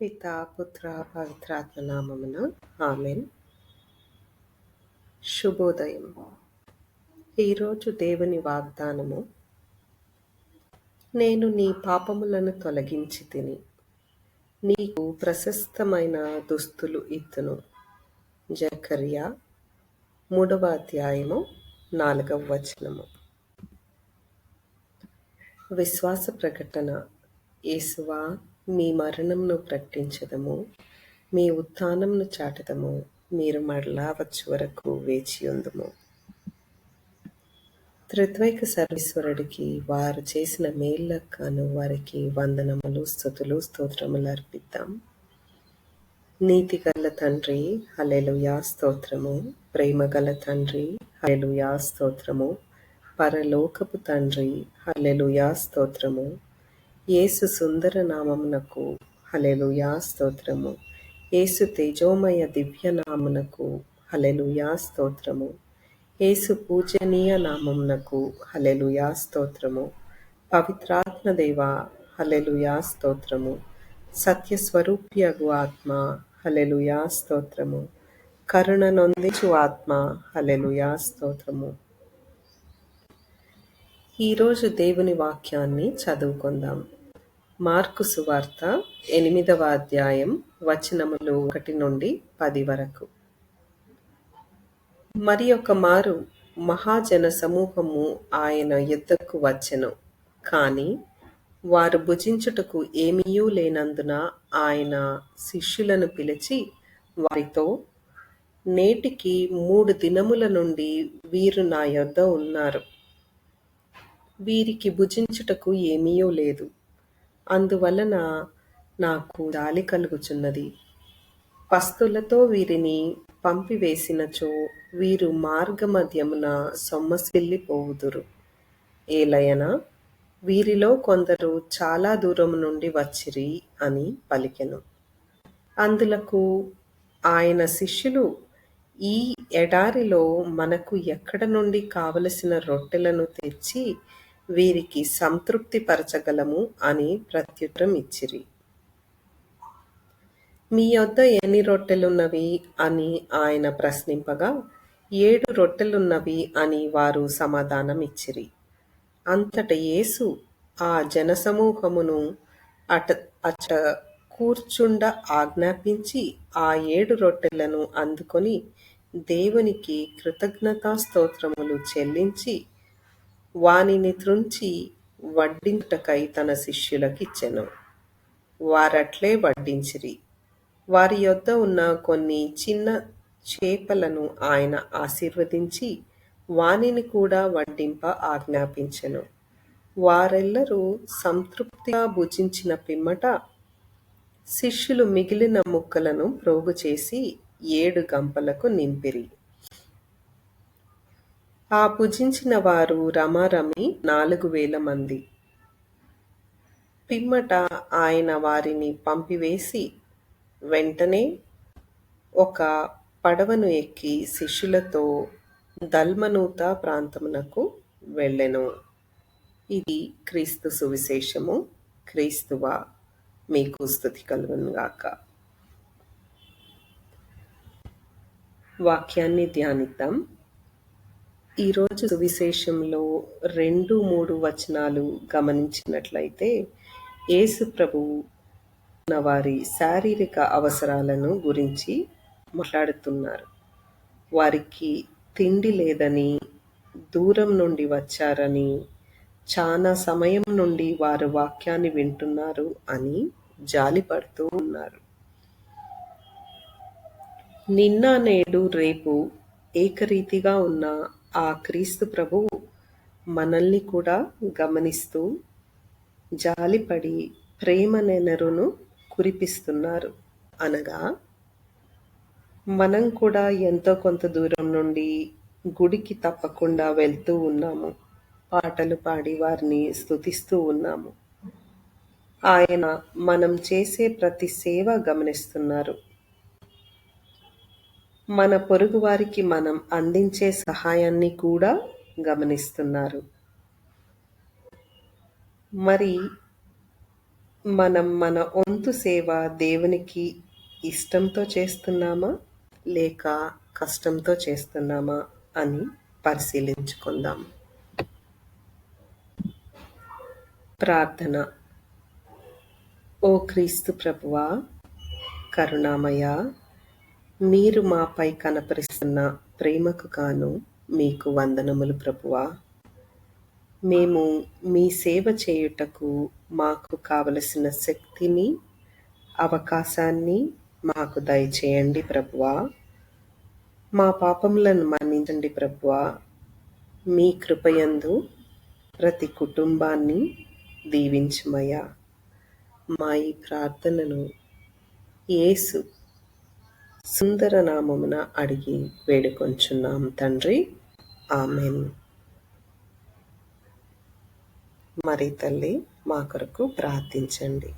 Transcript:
పితా పుత్ర పవిత్రాత్మ నామమున. ఆమెన్. శుభోదయం. ఈరోజు దేవుని వాగ్దానము. నేను నీ పాపములను తొలగించి తిని నీకు ప్రశస్తమైన దుస్తులు ఇత్తును. జకర్యా మూడవ అధ్యాయము నాలుగవ వచనము. విశ్వాస ప్రకటన. యేసువా మీ మరణంను ప్రకటించదము మీ ఉత్థానంను చాటదము మీరు మరలా వచ్చే వరకు వేచి ఉందము. త్రిత్వైక సర్వేశ్వరుడికి వారు చేసిన మేళ్ళకను వారికి వందనములు స్థుతులు స్తోత్రములు అర్పిద్దాం. నీతి గల తండ్రి హలెలుయా స్తోత్రము. ప్రేమ గల తండ్రి హలెలుయా స్తోత్రము. పరలోకపు తండ్రి హలెలుయా స్తోత్రము. యేసు సుందర నామమునకు హలెలుయా స్తోత్రము. యేసు తేజోమయ దివ్య నామునకు హలెలుయా స్తోత్రము. యేసు పూజనీయ నామమునకు హలెలుయా స్తోత్రము. పవిత్రాత్మ దేవ హలెలుయా స్తోత్రము. సత్యస్వరూప్యగు ఆత్మ హలెలుయా స్తోత్రము. కరుణ నొందించు ఆత్మ హలెలుయా స్తోత్రము. ఈరోజు దేవుని వాక్యాన్ని చదువుకుందాం. మార్కు సువార్త ఎనిమిదవ అధ్యాయం వచనములు ఒకటి నుండి పది వరకు. మరి ఒక మారు మహాజన సమూహము ఆయన యుద్ధకు వచ్చెను. కాని వారు భుజించుటకు ఏమీయూ లేనందున ఆయన శిష్యులను పిలిచి వారితో నేటికి మూడు దినముల నుండి వీరు నా యొద్ద ఉన్నారు. వీరికి భుజించుటకు ఏమీయూ లేదు. అందువలన నాకు జాలి కలుగుచున్నది. పస్తులతో వీరిని పంపివేసినచో వీరు మార్గమధ్యమున సొమ్మసిల్లిపోవుదురు. ఏలయన వీరిలో కొందరు చాలా దూరం నుండి వచ్చిరి అని పలికెను. అందులకు ఆయన శిష్యులు ఈ ఎడారిలో మనకు ఎక్కడ నుండి కావలసిన రొట్టెలను తెచ్చి వీరికి సంతృప్తి పరచగలము అని ప్రత్యుత్తరం ఇచ్చిరి. మీ యొద్ద ఎన్ని రొట్టెలున్నవి అని ఆయన ప్రశ్నింపగా ఏడు రొట్టెలున్నవి అని వారు సమాధానం ఇచ్చిరి. అంతట యేసు ఆ జనసమూహమును అట అచ కూర్చుండ ఆజ్ఞాపించి ఆ ఏడు రొట్టెలను అందుకొని దేవునికి కృతజ్ఞతా స్తోత్రములు చెల్లించి వానిని త్రుంచి వడ్డించుటకై తన శిష్యులకిచ్చెను. వారట్లే వడ్డించిరి. వారి యొద్ద ఉన్న కొన్ని చిన్న చేపలను ఆయన ఆశీర్వదించి వానిని కూడా వడ్డింప ఆజ్ఞాపించెను. వారెల్లరూ సంతృప్తిగా భుజించిన పిమ్మట శిష్యులు మిగిలిన ముక్కలను ప్రోగు చేసి ఏడు గంపలకు నింపిరి. ఆ భుజించిన వారు రమారమి నాలుగు వేల మంది. పిమ్మట ఆయన వారిని పంపివేసి వెంటనే ఒక పడవను ఎక్కి శిష్యులతో దల్మనూత ప్రాంతమునకు వెళ్ళెను. ఇది క్రీస్తు సువిశేషము. క్రీస్తువ మీకు స్థుతి కలుగునుగాక వాక్యాన్ని ధ్యానిద్దాం. ఈరోజు సువిశేషంలో రెండు మూడు వచనాలు గమనించినట్లయితే యేసు ప్రభువు వారి శారీరక అవసరాలను గురించి మాట్లాడుతున్నారు. వారికి తిండి లేదని దూరం నుండి వచ్చారని చాలా సమయం నుండి వారు వాక్యాన్ని వింటున్నారు అని జాలిపడుతూ ఉన్నారు. నిన్న నేడు రేపు ఏకరీతిగా ఉన్న ఆ క్రీస్తు ప్రభువు మనల్ని కూడా గమనిస్తూ జాలిపడి ప్రేమ నెనరును కురిపిస్తున్నారు. అనగా మనం కూడా ఎంతో కొంత దూరం నుండి గుడికి తప్పకుండా వెళ్తూ ఉన్నాము. పాటలు పాడి వారిని స్థుతిస్తూ ఉన్నాము. ఆయన మనం చేసే ప్రతి సేవ గమనిస్తున్నారు. మన పొరుగువారికి మనం అందించే సహాయాన్ని కూడా గమనిస్తున్నారు. మరి మనం మన వంతు సేవ దేవునికి ఇష్టంతో చేస్తున్నామా? లేక కష్టంతో చేస్తున్నామా? అని పరిశీలించుకుందాం. ప్రార్థన. ఓ క్రీస్తు ప్రభువా కరుణామయ మీరు మాపై కనపరిస్తున్న ప్రేమకు గాను మీకు వందనములు ప్రభువా. మేము మీ సేవ చేయుటకు మాకు కావలసిన శక్తిని అవకాశాన్ని మాకు దయచేయండి ప్రభువా. మా పాపములను మన్నించండి ప్రభువా. మీ కృపయందు ప్రతి కుటుంబాన్ని దీవించమయ్యా. మా ఈ ప్రార్థనను యేసు సుందర నామమున అడిగి వేడుకొంచున్నాం తండ్రి. ఆమెన్. మరి తల్లి మా కొరకు ప్రార్థించండి.